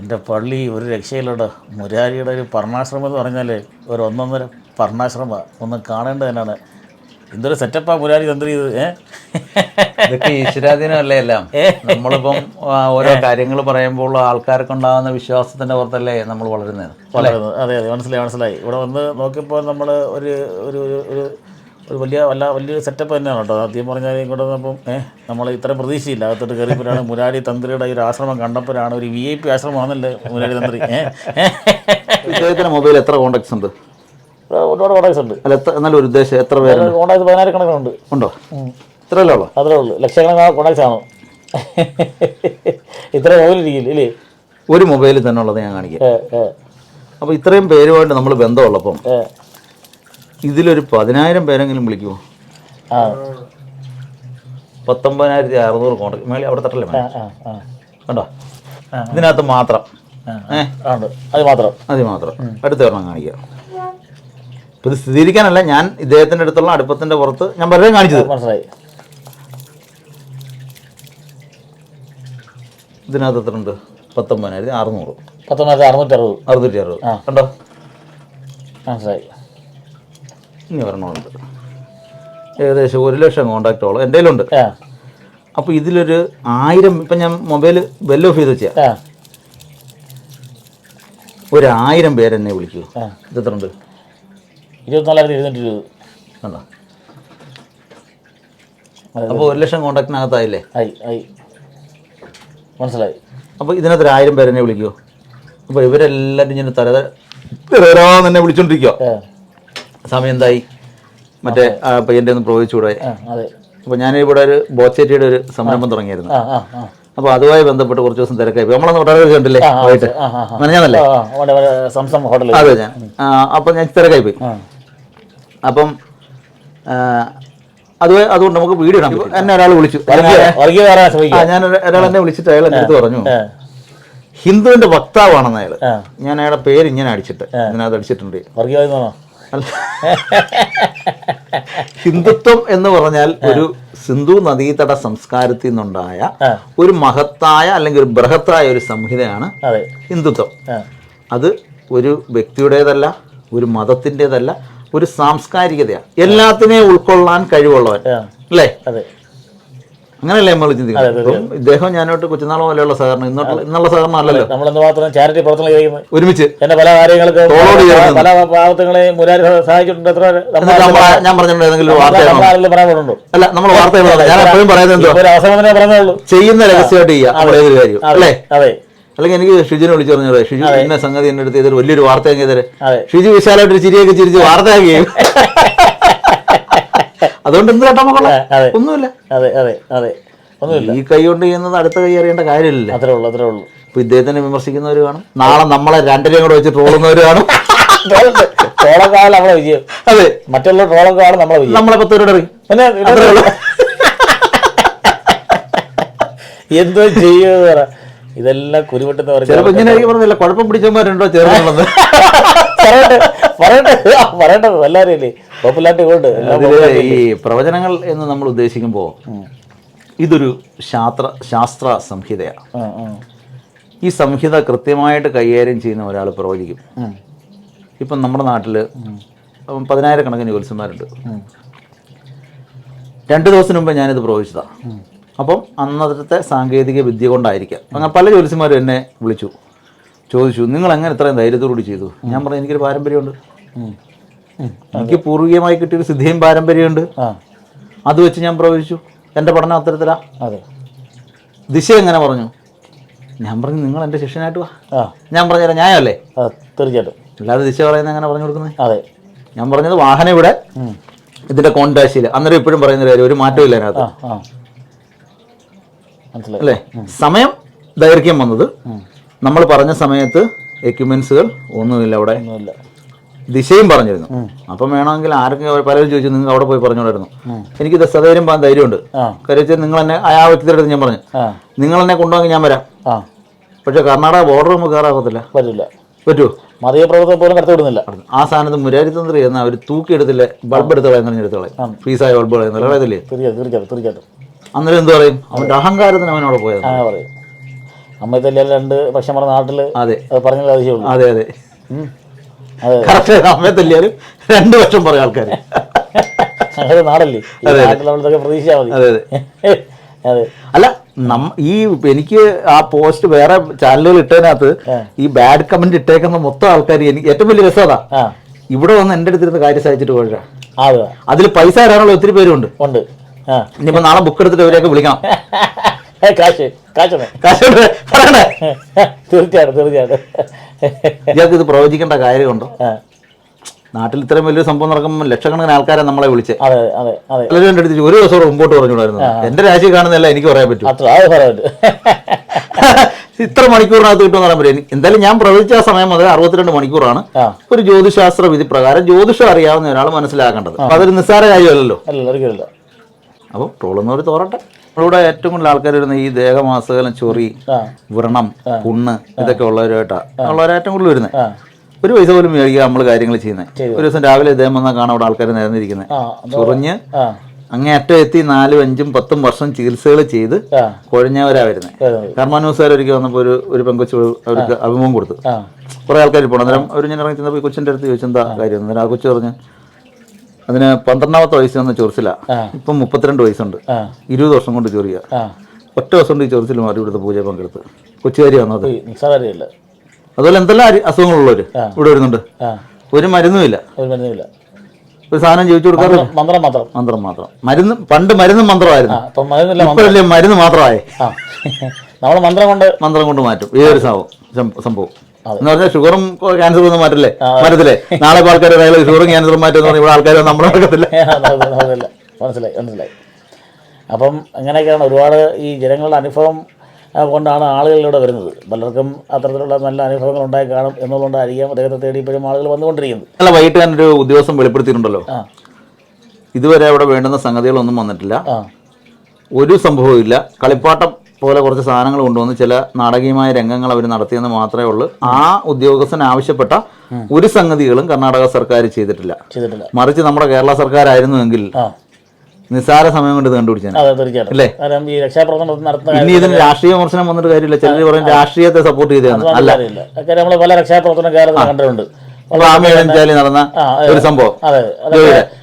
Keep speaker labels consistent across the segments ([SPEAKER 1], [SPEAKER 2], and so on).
[SPEAKER 1] എന്റെ പള്ളി ഒരു രക്ഷയിലുണ്ട് മുരാരിയുടെ ഒരു പർണാശ്രമം എന്ന് പറഞ്ഞാൽ ഒരു ഒന്നൊന്നര പർണാശ്രമ. ഒന്ന് കാണേണ്ടത് തന്നെയാണ് എന്തൊരു സെറ്റപ്പാ മുരാരി തന്ത്രി ഇത്
[SPEAKER 2] ഇതൊക്കെ ഈശ്വരാധീനമല്ലേ എല്ലാം. നമ്മളിപ്പം ഓരോ കാര്യങ്ങൾ പറയുമ്പോൾ ആൾക്കാർക്ക് ഉണ്ടാകുന്ന വിശ്വാസത്തിന്റെ പുറത്തല്ലേ നമ്മൾ വളരുന്നത്?
[SPEAKER 1] വളരുന്നത്. അതെ അതെ. മനസ്സിലായി മനസ്സിലായി. ഇവിടെ വന്ന് നോക്കിയപ്പോൾ നമ്മൾ ഒരു ഒരു ഒരു- ഒരു വലിയ വല്ല വലിയൊരു സെറ്റപ്പ് തന്നെയാണ് കേട്ടോ. ആദ്യം പറഞ്ഞാൽ ഇങ്ങോട്ട് വന്നപ്പം ഏഹ് നമ്മൾ ഇത്ര പ്രതീക്ഷയില്ല. അകത്തോട്ട് കയറിയപ്പോഴാണ് മുരാരി തന്ത്രിയുടെ ഒരു ആശ്രമം കണ്ടപ്പോഴാണ് ഒരു വി ഐ പി ആശ്രമമാണല്ലേ മുരാരി തന്ത്രി? ഏഹ്
[SPEAKER 2] മൊബൈൽ എത്ര കോണ്ടാക്ട്സ് ഉണ്ട്?
[SPEAKER 1] ഒരുപാട് കോണ്ടാക്ട്സ് ഉണ്ട്.
[SPEAKER 2] അല്ല എന്നാലും ഒരു ഉദ്ദേശം എത്ര പേര്
[SPEAKER 1] കോണ്ടാക്ട് പതിനായിരക്കണക്കിനുണ്ട്
[SPEAKER 2] ഉണ്ടോ. ഇത്രയല്ലേ ഉള്ളൂ?
[SPEAKER 1] അത്രേ ഉള്ളൂ. ലക്ഷക്കണക്കിന് കോണ്ടാക്ട്സ് ആണോ. ഇത്ര പോലിരിക്കില്ല ഇല്ലേ?
[SPEAKER 2] ഒരു മൊബൈലിൽ തന്നെ ഉള്ളത് ഞാൻ കാണിക്കാം. അപ്പോൾ ഇത്രയും പേരുമായിട്ട് നമ്മൾ ബന്ധമുള്ളപ്പം ഇതിലൊരു പതിനായിരം പേരെങ്കിലും വിളിക്കുമോ
[SPEAKER 1] ആ.
[SPEAKER 2] പത്തൊമ്പതിനായിരത്തി അറുന്നൂറ് കോൺട്രാക്ട് മേളി അവിടെ തട്ടല്ലേ കണ്ടോ? ഇതിനകത്ത് മാത്രം.
[SPEAKER 1] അത് മാത്രം.
[SPEAKER 2] അത് മാത്രം. അടുത്ത ഒരെണ്ണം കാണിക്കാം. ഇത് സ്ഥിരീകരിക്കാനല്ല ഞാൻ ഇദ്ദേഹത്തിന്റെ അടുത്തുള്ള അടുപ്പത്തിന്റെ പുറത്ത് ഞാൻ പലരും കാണിച്ചത്.
[SPEAKER 1] മനസ്സിലായി.
[SPEAKER 2] ഇതിനകത്ത് എത്ര ഉണ്ട് പത്തൊമ്പതിനായിരത്തി അറുന്നൂറ്.
[SPEAKER 1] പത്തൊമ്പതിനായിരത്തി അറുന്നൂറ്റി അറുപത്.
[SPEAKER 2] അറുന്നൂറ്റി അറുപത് കണ്ടോ?
[SPEAKER 1] മനസ്സിലായി.
[SPEAKER 2] ഇനി ഒരെണ്ണമുണ്ട് ഏകദേശം ഒരു ലക്ഷം കോണ്ടാക്റ്റോളം എന്റെ കയ്യിലുണ്ട്
[SPEAKER 1] അപ്പൊ
[SPEAKER 2] അപ്പോൾ ഇതിലൊരു ആയിരം ഇപ്പം ഞാൻ മൊബൈൽ ബെൽ ഓഫ് ചെയ്ത് വെച്ചാൽ
[SPEAKER 1] ആ.
[SPEAKER 2] ഒരു ആയിരം പേരെന്നെ വിളിക്കൂ. ഇത് എത്ര ഉണ്ട്
[SPEAKER 1] ഇരുപത്തിനാലായിരത്തി എഴുന്നൂറ്റി ഇരുപത്.
[SPEAKER 2] കണ്ടോ? അപ്പോൾ ഒരു ലക്ഷം കോണ്ടാക്റ്റിനകത്തായില്ലേ
[SPEAKER 1] ആയി ആയി. മനസ്സിലായി.
[SPEAKER 2] അപ്പോൾ ഇതിനകത്ത് ഒരു ആയിരം പേരെന്നെ വിളിക്കുമോ അപ്പോൾ ഇവരെല്ലാവരും ഇങ്ങനെ തര തരാന്ന് തന്നെ വിളിച്ചോണ്ടിരിക്കുക സമയം എന്തായി മറ്റേ ആ പയ്യന്റെ ഒന്ന് പ്രവചിച്ചുകൂടെ? അപ്പൊ ഞാനിവിടെ ഒരു ബോച്ചേറ്റിയുടെ ഒരു സംരംഭം
[SPEAKER 1] ആ.
[SPEAKER 2] അപ്പോൾ അതുമായി ബന്ധപ്പെട്ട് കുറച്ച് ദിവസം തിരക്കായി. നമ്മളന്ന് ഒട്ടനവധി കണ്ടില്ലേ? പോയിട്ട് മനഞ്ഞാന്നല്ലേ? അതെ ഞാൻ. അപ്പൊ ഞാൻ തിരക്കായി പോയി അപ്പം അത് അതുകൊണ്ട് നമുക്ക് വീഡിയോ ഇടാം എന്നെ ഒരാൾ വിളിച്ചു. ഞാൻ ഒര- ഒരാൾ എന്നെ വിളിച്ചിട്ട് അയാൾ എന്റെ അടുത്ത് പറഞ്ഞു. ഹിന്ദുവിന്റെ വക്താവാണെന്ന് അയാൾ ഞാൻ അയാളുടെ പേര് ഇങ്ങനെ അടിച്ചിട്ട് ഇതിനകത്ത് അടിച്ചിട്ടുണ്ട്. ഹിന്ദുത്വം എന്ന് പറഞ്ഞാൽ ഒരു സിന്ധു നദീതട സംസ്കാരത്തിൽ നിന്നുണ്ടായ ഒരു മഹത്തായ അല്ലെങ്കിൽ ഒരു ബൃഹത്തായ ഒരു സംഹിതയാണ് ഹിന്ദുത്വം. അത് ഒരു വ്യക്തിയുടേതല്ല ഒരു മതത്തിന്റെതല്ല ഒരു സാംസ്കാരികതയാണ്. എല്ലാത്തിനെയും ഉൾക്കൊള്ളാൻ കഴിവുള്ളവൻ. അല്ലേ?
[SPEAKER 1] അതെ.
[SPEAKER 2] അങ്ങനെയല്ലേ നമ്മൾ ചിന്തിക്കുന്നത്? ഇദ്ദേഹം ഞാനോട്ട് കൊച്ചുനാൾ പോലെയുള്ള സഹകരണം ഇന്നോട്ട് ഇന്നുള്ള സഹകരണം അല്ലല്ലോ.
[SPEAKER 1] നമ്മൾ മാത്രം ചാരിറ്റി പ്രവർത്തനം ചെയ്യുന്നത്
[SPEAKER 2] ഒരുമിച്ച്.
[SPEAKER 1] എന്നെ പല കാര്യങ്ങൾക്ക് പല പാവത്തങ്ങളെ മുരാരി സഹായിച്ചിട്ടുണ്ട്. എത്ര
[SPEAKER 2] ഞാൻ പറഞ്ഞിട്ടുണ്ട് ഏതെങ്കിലും ഒരു വാർത്ത
[SPEAKER 1] നമ്മളെ ആരെങ്കിലും പറയാനുണ്ടോ
[SPEAKER 2] അല്ല നമ്മൾ വാർത്ത ഞാൻ എപ്പോഴും പറയുന്നത് ചെയ്യുന്ന രഹസ്യമായിട്ട് ചെയ്യാം നമ്മൾ ഏതൊരു കാര്യം അല്ലേ?
[SPEAKER 1] അതെ.
[SPEAKER 2] അല്ലെങ്കിൽ എനിക്ക് ഷിജുനെ വിളിച്ചു പറഞ്ഞത് ഷിജു എന്നെ സംഗതി എന്റെ അടുത്ത് ഇതൊരു വലിയൊരു വാർത്ത ചെയ്തത്
[SPEAKER 1] അതെ.
[SPEAKER 2] ഷിജു വിശാലമായിട്ട് ഒരു ചിരിയൊക്കെ ചിരിച്ച് വാർത്തയാക്കുകയും അതുകൊണ്ട് എന്ത് കേട്ടോ മക്കളെ ഒന്നുമില്ല.
[SPEAKER 1] അതെ അതെ അതെ. ഒന്നുമില്ല.
[SPEAKER 2] ഈ കൈ കൊണ്ട് ചെയ്യുന്നത് അടുത്ത കൈ അറിയേണ്ട കാര്യമില്ല
[SPEAKER 1] അത്രേ ഉള്ളൂ അത്രേ ഉള്ളൂ.
[SPEAKER 2] ഇപ്പൊ ഇദ്ദേഹത്തിനെ വിമർശിക്കുന്നവർ കാണും. നാളെ നമ്മളെ രണ്ടരയും കൂടെ വെച്ച് ട്രോളുന്നവർ കാണും.
[SPEAKER 1] ട്രോളക്കാണ് നമ്മളെ വിജയം.
[SPEAKER 2] അതെ.
[SPEAKER 1] മറ്റുള്ള ട്രോളക്കാണ് നമ്മളെ വിജയം.
[SPEAKER 2] നമ്മളെ പത്ത് പേരോട്.
[SPEAKER 1] എന്തോ ചെയ്യുക പറ. ഇതെല്ലാം കുരുവട്ടെന്ന്
[SPEAKER 2] ചിലപ്പോ
[SPEAKER 1] പറഞ്ഞു
[SPEAKER 2] ഇങ്ങനെ ആയിരിക്കും പറഞ്ഞില്ല കുഴപ്പം പിടിച്ചവന്മാരുണ്ടോ ചേർന്നുള്ളത്
[SPEAKER 1] ആ, പറയട്ടെ പോപ്പുലാരിറ്റി കൊണ്ട്.
[SPEAKER 2] ഈ പ്രവചനങ്ങൾ എന്ന് നമ്മൾ ഉദ്ദേശിക്കുമ്പോൾ ഇതൊരു ശാസ്ത്ര ശാസ്ത്ര സംഹിതയാണ്. ഈ സംഹിത കൃത്യമായിട്ട് കൈകാര്യം ചെയ്യുന്ന ഒരാൾ പ്രവചിക്കും. ഇപ്പം നമ്മുടെ നാട്ടിൽ പതിനായിരക്കണക്കിന് ജ്യോത്സ്യന്മാരുണ്ട്.
[SPEAKER 1] ഉം,
[SPEAKER 2] രണ്ട് ദിവസം മുമ്പ് ഞാനിത് പ്രവചിച്ചതാണ് അപ്പം അന്നത്തെ സാങ്കേതിക വിദ്യ കൊണ്ടായിരിക്കാം. അങ്ങനെ പല ജ്യോത്സ്യന്മാരും എന്നെ വിളിച്ചു. ചോദിച്ചു നിങ്ങൾ എങ്ങനെ ഇത്രയും ധൈര്യത്തോടുകൂടി ചെയ്തു? ഞാൻ പറഞ്ഞു എനിക്കൊരു പാരമ്പര്യമുണ്ട്. എനിക്ക് പൂർവികമായി കിട്ടിയൊരു സിദ്ധിയും പാരമ്പര്യമുണ്ട്. അത് വെച്ച് ഞാൻ പ്രവചിച്ചു. എന്റെ പഠനം അത്തരത്തിലാ.
[SPEAKER 1] അതെ.
[SPEAKER 2] ദിശ എങ്ങനെ പറഞ്ഞു? ഞാൻ പറഞ്ഞു നിങ്ങൾ എന്റെ ശിഷ്യനായിട്ട് വാ. ഞാൻ പറഞ്ഞുതരാം ന്യായമല്ലേ?
[SPEAKER 1] തീർച്ചയായിട്ടും.
[SPEAKER 2] അല്ലാതെ ദിശ പറയുന്നത് എങ്ങനെ പറഞ്ഞു കൊടുക്കുന്നത്
[SPEAKER 1] അതെ.
[SPEAKER 2] ഞാൻ പറഞ്ഞത് വാഹനം ഇവിടെ ഇതിന്റെ കോണ്ടാശിയിൽ അന്നേരം ഇപ്പോഴും പറയുന്ന കാര്യം ഒരു മാറ്റവും ഇല്ല അതിനകത്ത്. അല്ലേ? സമയം ദൈർഘ്യം വന്നത്. നമ്മൾ പറഞ്ഞ സമയത്ത് എക്യുപ്മെന്റ്സുകൾ ഒന്നുമില്ല അവിടെ.
[SPEAKER 1] ഒന്നുമില്ല.
[SPEAKER 2] ദിശയും പറഞ്ഞിരുന്നു. അപ്പം വേണമെങ്കിൽ ആർക്കും പലരും ചോദിച്ചു നിങ്ങൾ അവിടെ പോയി പറഞ്ഞോളായിരുന്നു എനിക്ക് സധൈര്യം പോകാൻ ധൈര്യമുണ്ട്. കാര്യം നിങ്ങൾ എന്നെ ആ വ്യക്തിയുടെ അടുത്ത് ഞാൻ പറഞ്ഞു. നിങ്ങൾ എന്നെ കൊണ്ടുപോകാൻ ഞാൻ വരാം. പക്ഷെ കർണാടക ബോർഡർ നമുക്ക് കയറാകത്തില്ല
[SPEAKER 1] പറ്റില്ല
[SPEAKER 2] പറ്റുമോ
[SPEAKER 1] മതിയ പ്രവർത്തനം പോലും കടത്തിവിടുന്നില്ല
[SPEAKER 2] ആ സ്ഥാനത്ത് മുരാരി തന്ത്രി എന്ന അവർ തൂക്കിയെടുത്തില്ലേ ബൾബ് എടുത്ത് കളയുന്ന എടുത്തോളെ ഫീസായ ബൾബ് കളയുന്ന കളയത്തില്ലേ
[SPEAKER 1] തീർച്ചയായിട്ടും തീർച്ചയായിട്ടും തീർച്ചയായിട്ടും
[SPEAKER 2] അന്നേരം എന്ത് പറയും? അവന്റെ അഹങ്കാരത്തിന് അവനവിടെ പോയത്
[SPEAKER 1] അമ്മയെ തല്ലിയാൽ രണ്ട് പക്ഷെ നമ്മുടെ നാട്ടിൽ
[SPEAKER 2] അതെ.
[SPEAKER 1] പറഞ്ഞാൽ ആവശ്യമുള്ളൂ.
[SPEAKER 2] അതെ അതെ. കറക്റ്റ് അമ്മയെ തല്ലിയാലും രണ്ട് വർഷം പറയും ആൾക്കാർ
[SPEAKER 1] അങ്ങനെ നാടല്ലേ? നാട്ടിൽ പ്രതീക്ഷിച്ചാൽ മതി.
[SPEAKER 2] അതെ അതെ.
[SPEAKER 1] അതെ.
[SPEAKER 2] അല്ല ഈ എനിക്ക് ആ പോസ്റ്റ് വേറെ ചാനലുകൾ ഇട്ടതിനകത്ത് ഈ ബാഡ് കമന്റ് ഇട്ടേക്കുന്ന മൊത്തം ആൾക്കാർ എനിക്ക് ഏറ്റവും വലിയ രസം അതാ. ഇവിടെ വന്ന് എന്റെ അടുത്തിരുന്ന് കാര്യം സാധിച്ചിട്ട് പോഴാ
[SPEAKER 1] അതെ.
[SPEAKER 2] അതിൽ പൈസ തരാനുള്ള ഒത്തിരി പേരുണ്ട്.
[SPEAKER 1] ഉണ്ട്.
[SPEAKER 2] ഇനിയിപ്പോ നാളെ ബുക്ക് എടുത്തിട്ട് ഇവരെയൊക്കെ വിളിക്കണം.
[SPEAKER 1] കാശ് കാശൊന്നേ
[SPEAKER 2] കാശ് പറയണേ.
[SPEAKER 1] തീർച്ചയായിട്ടും തീർച്ചയായിട്ടും.
[SPEAKER 2] ഇയാൾക്ക് ഇത് പ്രവചിക്കേണ്ട കാര്യമുണ്ടോ? നാട്ടിൽ ഇത്രയും വലിയൊരു സംഭവം നടക്കുമ്പോൾ ലക്ഷക്കണക്കിന് ആൾക്കാരെ നമ്മളെ വിളിച്ച്. എന്റെ അടുത്ത് ഒരു ദിവസം മുമ്പോട്ട് പറഞ്ഞു എന്റെ രാശി കാണുന്നതല്ല എനിക്ക് പറയാൻ പറ്റും. ഇത്ര മണിക്കൂറിനകത്ത് കിട്ടുമെന്ന് പറയാൻ പറ്റും. എന്തായാലും ഞാൻ പ്രവചിച്ച ആ സമയം മുതൽ അറുപത്തിരണ്ട് മണിക്കൂറാണ്. ഒരു ജ്യോതിശാസ്ത്ര വിധി പ്രകാരം ജ്യോതിഷം അറിയാവുന്ന ഒരാൾ മനസ്സിലാക്കേണ്ടത്. അതൊരു നിസ്സാര കാര്യമല്ലല്ലോ.
[SPEAKER 1] ഒരിക്കലില്ല
[SPEAKER 2] അപ്പോൾ ട്രോളുന്നവർ തോറട്ടെ. നമ്മളിവിടെ ഏറ്റവും കൂടുതൽ ആൾക്കാർ വരുന്ന ഈ ദേഹമാസകലം ചൊറി വ്രണം പുണ്ണ് ഇതൊക്കെ ഉള്ളവരായിട്ടാണ് ഉള്ളവരെ ഏറ്റവും കൂടുതൽ വരുന്നത് ഒരു പൈസ പോലും മേടിക്കുക നമ്മൾ കാര്യങ്ങൾ ചെയ്യുന്നത് ഒരു ദിവസം രാവിലെ ഇദ്ദേഹം വന്നാൽ കാണാം അവിടെ ആൾക്കാർ നിരന്നിരിക്കുന്നത് ചൊറിഞ്ഞ് അങ്ങേയറ്റം എത്തി നാലും അഞ്ചും പത്തും വർഷം ചികിത്സകൾ ചെയ്ത് കുഴഞ്ഞവരാ വരുന്നത് കർമാനുസാരം ഒരിക്കൽ വന്നപ്പോൾ ഒരു ഒരു പെങ്കൊച്ചു അവർക്ക് അഭിമുഖം കൊടുത്തു. കുറെ ആൾക്കാർ പോകണം അന്നേരം അവർ ഞാൻ ഇറങ്ങി ചെന്നപ്പോൾ കൊച്ചിന്റെ അടുത്ത് ചോദിച്ചെന്താ കാര്യം? അന്നേരം ആ കൊച്ചു പറഞ്ഞു അതിന് പന്ത്രണ്ടാമത്തെ വയസ്സ് വന്ന ചൊറിച്ചില്ല ഇപ്പം മുപ്പത്തിരണ്ട് വയസ്സുണ്ട്. ഇരുപത് വർഷം കൊണ്ട്
[SPEAKER 1] ചൊറിയ.
[SPEAKER 2] ഒറ്റ ദിവസം കൊണ്ട് ഈ ചൊറിച്ചിൽ മാറി ഇവിടുത്തെ പൂജ പങ്കെടുത്ത്. കൊച്ചുകാരി വന്നത് അതുപോലെ എന്തെല്ലാം അസുഖങ്ങളുള്ളവര് ഇവിടെ വരുന്നുണ്ട്? ഒരു മരുന്നുമില്ല
[SPEAKER 1] ഒരു മരുന്നുമില്ല
[SPEAKER 2] ഒരു സാധനം ജീവിച്ചു കൊടുക്കാറില്ല?
[SPEAKER 1] മന്ത്രം മാത്രം.
[SPEAKER 2] മന്ത്രം മാത്രം. മരുന്ന് പണ്ട് മരുന്നും മന്ത്രമായിരുന്നു. ഇപ്പോഴല്ലേ മരുന്ന് മാത്രമായി?
[SPEAKER 1] നമ്മൾ മന്ത്രം കൊണ്ട്
[SPEAKER 2] മന്ത്രം കൊണ്ട് മാറ്റും. ഏതൊരു സംഭവം സംഭവം. എന്ന് പറഞ്ഞാൽ ഷുഗറും ക്യാൻസറും ഒന്നും മാറ്റില്ലേ? മാറ്റത്തില്ലേ? നാളെ ആൾക്കാർ പറയുന്നത് ഷുഗറും ക്യാൻസറും മാറ്റുന്ന പറഞ്ഞാൽ ഇവിടെ ആൾക്കാർ നമ്മളെ നടക്കത്തില്ല.
[SPEAKER 1] മനസ്സിലായി മനസ്സിലായി. അപ്പം അങ്ങനെയൊക്കെയാണ് ഒരുപാട് ഈ ജനങ്ങളുടെ അനുഭവം കൊണ്ടാണ് ആളുകളിലൂടെ വരുന്നത്. പലർക്കും അത്തരത്തിലുള്ള നല്ല അനുഭവങ്ങൾ ഉണ്ടായി കാണും എന്നുള്ളതുകൊണ്ടായിരിക്കാം അദ്ദേഹത്തെ തേടി ഇപ്പോഴും ആളുകൾ വന്നുകൊണ്ടിരിക്കുന്നത്.
[SPEAKER 2] അല്ല വൈകിട്ട് ഞാൻ ഒരു ഉദ്യോഗസ്ഥൻ വെളിപ്പെടുത്തിയിട്ടുണ്ടല്ലോ. ഇതുവരെ അവിടെ വേണ്ടുന്ന സംഗതികളൊന്നും വന്നിട്ടില്ല. ഒരു സംഭവവും ഇല്ല കളിപ്പാട്ടം പോലെ കുറച്ച് സാധനങ്ങൾ കൊണ്ടുവന്ന് ചില നാടകീയമായ രംഗങ്ങൾ അവർ നടത്തിയെന്ന് മാത്രമേ ഉള്ളൂ. ആ ഉദ്യോഗസ്ഥൻ ആവശ്യപ്പെട്ട ഒരു സംഗതികളും കർണാടക സർക്കാർ ചെയ്തിട്ടില്ല. മറിച്ച് നമ്മുടെ കേരള സർക്കാരായിരുന്നുവെങ്കിൽ
[SPEAKER 1] എങ്കിൽ
[SPEAKER 2] നിസ്സാര സമയം കൊണ്ട്
[SPEAKER 1] തീർച്ചയായിട്ടും.
[SPEAKER 2] അല്ലേ? ഇനി ഇതിന് രാഷ്ട്രീയ വിമർശനം വന്നിട്ട് കാര്യമില്ല. ചിലർ പറയും രാഷ്ട്രീയത്തെ സപ്പോർട്ട് ചെയ്തതാണ് അല്ല.
[SPEAKER 1] നമ്മൾ പല രക്ഷാപ്രവർത്തനം കേരളത്തിൽ കണ്ടിട്ടുണ്ട്.
[SPEAKER 2] റാമേഴഞ്ചാലി നടന്ന. ഒരു സംഭവം.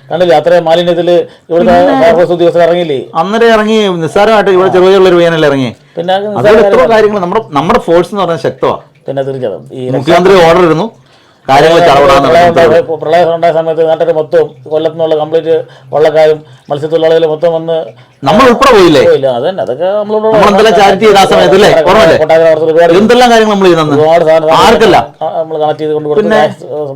[SPEAKER 1] കണ്ടില്ലേ അത്ര മാലിന്യത്തിൽ ഇവിടുത്തെ ഫയർഫോഴ്സ് ഉദ്യോഗസ്ഥർ ഇറങ്ങിയില്ലേ?
[SPEAKER 2] അന്നേരം ഇറങ്ങി നിസ്സാരമായിട്ട് ഇവിടെ ചെറിയ ഒരു വേനൽ ഇറങ്ങി.
[SPEAKER 1] പിന്നെ അത്
[SPEAKER 2] അതുപോലെ എത്ര കാര്യങ്ങൾ നമ്മുടെ നമ്മുടെ ഫോഴ്സ് എന്ന് പറഞ്ഞാൽ ശക്തമാണ്
[SPEAKER 1] പിന്നെ തീർച്ചയായിട്ടും. ഈ
[SPEAKER 2] മുഖ്യമന്ത്രി ഓർഡർ ഇരുന്നു കാര്യങ്ങൾ ചടപടാന്ന്
[SPEAKER 1] പ്രളയം ഉണ്ടായ- സമയത്ത് നാട്ടിൽ മൊത്തം കൊല്ലത്തുനിന്നുള്ള കംപ്ലീറ്റ് വള്ളക്കാരും മത്സ്യത്തൊഴിലാളികൾ മൊത്തം വന്ന്
[SPEAKER 2] നമ്മൾ ഉൾപ്പെടെ പോയില്ലേ?
[SPEAKER 1] അതന്നെ അതൊക്കെ നമ്മളോട്
[SPEAKER 2] നമ്മളെന്തെല്ലാം ചാരിറ്റി ചെയ്ത സമയത്ത് അല്ലേ എന്തെല്ലാം കാര്യങ്ങൾ. നമ്മൾ
[SPEAKER 1] ഒരുപാട്
[SPEAKER 2] ആർക്കല്ല?
[SPEAKER 1] നമ്മൾ കണക്ട് ചെയ്ത് കൊണ്ട് കൊടുത്ത്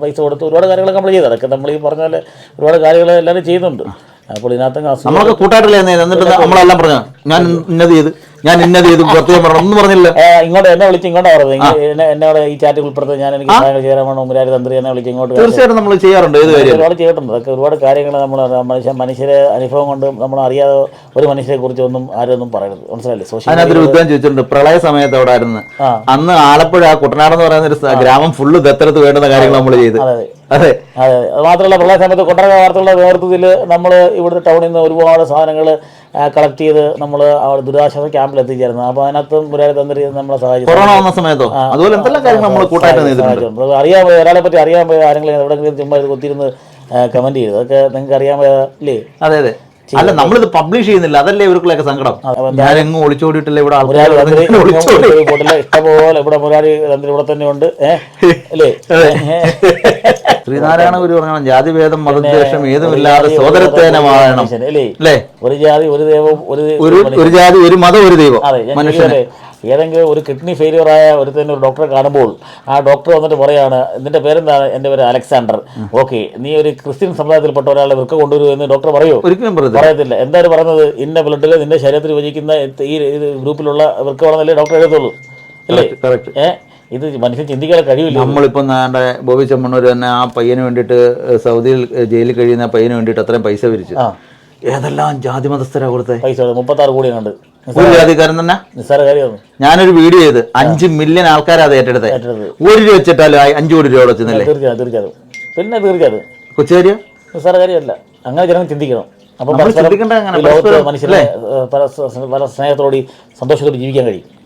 [SPEAKER 1] പൈസ കൊടുത്ത് ഒരുപാട് കാര്യങ്ങൾ നമ്മൾ ചെയ്തു. അതൊക്കെ നമ്മൾ ഈ പറഞ്ഞ പോലെ ഒരുപാട് കാര്യങ്ങൾ എല്ലാവരും ചെയ്യുന്നുണ്ട്. അപ്പോൾ ഇതിനകത്ത്
[SPEAKER 2] നമ്മളൊക്കെ കൂട്ടായിട്ടല്ലേ എന്നിട്ട് നമ്മളെല്ലാം പറഞ്ഞു ഞാൻ ഇന്നത് ചെയ്ത് ഞാൻ ഇന്നത് ചെയ്ത് പ്രത്യേകം പറഞ്ഞു ഒന്നും പറഞ്ഞില്ല.
[SPEAKER 1] ഇങ്ങോട്ട് എന്നെ വിളിച്ച് ഇങ്ങോട്ട് പറഞ്ഞത് എന്നെ എന്നോട് ഈ ചാറ്റ് ഉൾപ്പെടുത്തി ഞാൻ എനിക്ക് വേണം. മുരാരി തന്ത്രി എന്നെ വിളിച്ച് ഇങ്ങോട്ട്
[SPEAKER 2] തീർച്ചയായിട്ടും നമ്മൾ ചെയ്യാറുണ്ട്. ഏത് കാര്യം?
[SPEAKER 1] ഒരുപാട് ചെയ്തിട്ടുണ്ട്. അതൊക്കെ ഒരുപാട് കാര്യങ്ങൾ നമ്മൾ മനുഷ്യ മനുഷ്യരെ അനുഭവം കൊണ്ട് നമ്മൾ അറിയാതെ ഒരു മനുഷ്യരെ കുറിച്ച് ഒന്നും ആരും ഒന്നും പറയരുത്. മനസ്സിലല്ലേ സോഷ്യൽ
[SPEAKER 2] അതിനകത്തൊരു ഉദ്യോഗം ചോദിച്ചിട്ടുണ്ട്. പ്രളയ സമയത്ത് അവിടെ ആയിരുന്നു. അന്ന് ആലപ്പുഴ കുട്ടനാട് എന്ന് പറയുന്ന ഒരു ഗ്രാമം ഫുള്ള് ദത്തെടുത്ത് വേണ്ടുന്ന കാര്യങ്ങൾ നമ്മൾ ചെയ്തു.
[SPEAKER 1] അതെ അതെ.
[SPEAKER 2] അതെ.
[SPEAKER 1] അതെ അത്. മാത്രമല്ല പ്രളയ സമയത്ത് കുട്ടനാട് വാർത്തകളുടെ നേതൃത്വത്തിൽ നമ്മൾ ഇവിടുത്തെ ടൗണിൽ നിന്ന് ഒരുപാട് സാധനങ്ങൾ കളക്ട് ചെയ്ത് നമ്മൾ അവിടെ ദുരിതാശ്വാസ ക്യാമ്പിൽ എത്തിച്ചേരുന്നു അപ്പോൾ അതിനകത്തും മുരാരി തന്ത്രി നമ്മളെ സഹായിച്ചു.
[SPEAKER 2] കൊറോണ വന്ന സമയത്തോ? അതുപോലെ എന്തെല്ലാം കാര്യങ്ങൾ നമ്മൾ കൂട്ടായിട്ട്
[SPEAKER 1] അറിയാൻ പോയ ഒരാളെ പറ്റി അറിയാൻ പോയ ആരെങ്കിലും എവിടെയെങ്കിലും ചുമ്മാ കൊത്തിരുന്ന് കമന്റ് ചെയ്തു. അതൊക്കെ നിങ്ങൾക്ക് അറിയാൻ പോയ അല്ലേ
[SPEAKER 2] അതെ അതെ. അല്ല നമ്മളിത് പബ്ലിഷ് ചെയ്യുന്നില്ല. അതല്ലേ ഇവർക്കുള്ളൊക്കെ സങ്കടം? ഞാൻ എങ്ങും ഒളിച്ചോടിയിട്ടില്ല. ഇവിടെ
[SPEAKER 1] ഇഷ്ടംപോലെ ഇവിടെ മുരാരി തന്ത്രി ഇവിടെ തന്നെ ഉണ്ട്. ഏഹ് അല്ലേ
[SPEAKER 2] ശ്രീനാരായണ ഗുരു പറഞ്ഞാൽ ജാതി ഭേദം മതദ്വേഷം ഏതുമില്ലാതെ സോദരത്തേന വാഴണം
[SPEAKER 1] അല്ലേ? ഒരു ജാതി ഒരു ദൈവം ഒരു
[SPEAKER 2] ഒരു ജാതി ഒരു മതം ഒരു ദൈവം
[SPEAKER 1] ഞാൻ ഏതെങ്കിലും ഒരു കിഡ്നി ഫെയിലിയർ ആയ ഒരു തന്നെ ഒരു ഡോക്ടറെ കാണുമ്പോൾ ആ ഡോക്ടർ വന്നിട്ട് പറയാണ് നിന്റെ പേരെന്താണ്? എന്റെ പേര് അലക്സാണ്ടർ. ഓക്കെ നീ ഒരു ക്രിസ്ത്യൻ സമുദായത്തിൽപ്പെട്ട ഒരാളെ വൃക്ക കൊണ്ടുവരൂ എന്ന് ഡോക്ടർ പറയോ.
[SPEAKER 2] ഒരിക്കലും പറയത്തില്ല.
[SPEAKER 1] എന്താണ് പറയുന്നത് ഇന്ന ബ്ലഡിൽ നിന്റെ ശരീരത്തിൽ വിജയിക്കുന്ന ഈ ഗ്രൂപ്പിലുള്ള വൃക്ക പറഞ്ഞല്ലേ ഡോക്ടർ എഴുതുള്ളൂ അല്ലേ?
[SPEAKER 2] കറക്റ്റ്
[SPEAKER 1] ഏ? ഇത് മനുഷ്യൻ ചിന്തിക്കാൻ കഴിയില്ല
[SPEAKER 2] നമ്മളിപ്പോൾ നാണ്ട ബോബി ചെമ്മണ്ണൂർ തന്നെ ആ പയ്യന് വേണ്ടിയിട്ട് സൗദിയിൽ ജയിലിൽ കഴിയുന്ന ആ പയ്യന് വേണ്ടിയിട്ട് അത്രയും പൈസ പിരിച്ചു. ഏതെല്ലാം ജാതി മതസ്ഥരാ കൊടുത്തത്
[SPEAKER 1] പൈസ മുപ്പത്താറ് കോടി കണ്ട്.
[SPEAKER 2] ഒരു ജാതിക്കാരൻ തന്നെ? ഞാനൊരു വീഡിയോ ചെയ്ത് അഞ്ച് മില്യൺ ആൾക്കാരാ അത് ഏറ്റെടുത്തത്. ഒരു രൂപ വെച്ചിട്ടാലും അഞ്ചു കോടി രൂപ വെച്ചെന്നല്ലേ
[SPEAKER 1] തീർച്ചയായും തീർച്ചയായും. പിന്നെ തീർച്ചയായും.
[SPEAKER 2] കൊച്ചുകാരിയോ?
[SPEAKER 1] നിസ്സാര കാര്യമല്ല. അങ്ങനെ ജനങ്ങൾ ചിന്തിക്കണം. അപ്പം പരസ്പരം സ- പല സ്നേഹത്തോടെ സന്തോഷത്തോടെ ജീവിക്കാൻ കഴിയും.